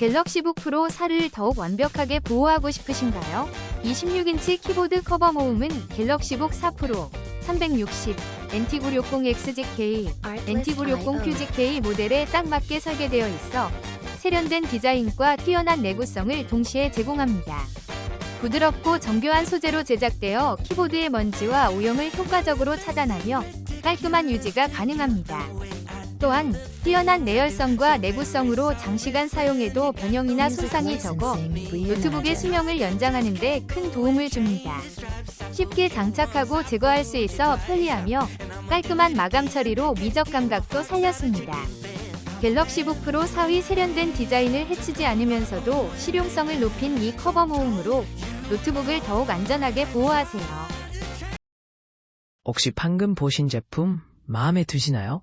갤럭시북 프로 4를 더욱 완벽하게 보호하고 싶으신가요? 26인치 키보드 커버 모음은 갤럭시북 4 프로 360 NT960XGK, NT960QGK 모델에 딱 맞게 설계되어 있어 세련된 디자인과 뛰어난 내구성을 동시에 제공합니다. 부드럽고 정교한 소재로 제작되어 키보드의 먼지와 오염을 효과적으로 차단하며 깔끔한 유지가 가능합니다. 또한 뛰어난 내열성과 내구성으로 장시간 사용해도 변형이나 손상이 적어 노트북의 수명을 연장하는 데 큰 도움을 줍니다. 쉽게 장착하고 제거할 수 있어 편리하며 깔끔한 마감 처리로 미적 감각도 살렸습니다. 갤럭시북 프로 4위 세련된 디자인을 해치지 않으면서도 실용성을 높인 이 커버 모음으로 노트북을 더욱 안전하게 보호하세요. 혹시 방금 보신 제품 마음에 드시나요?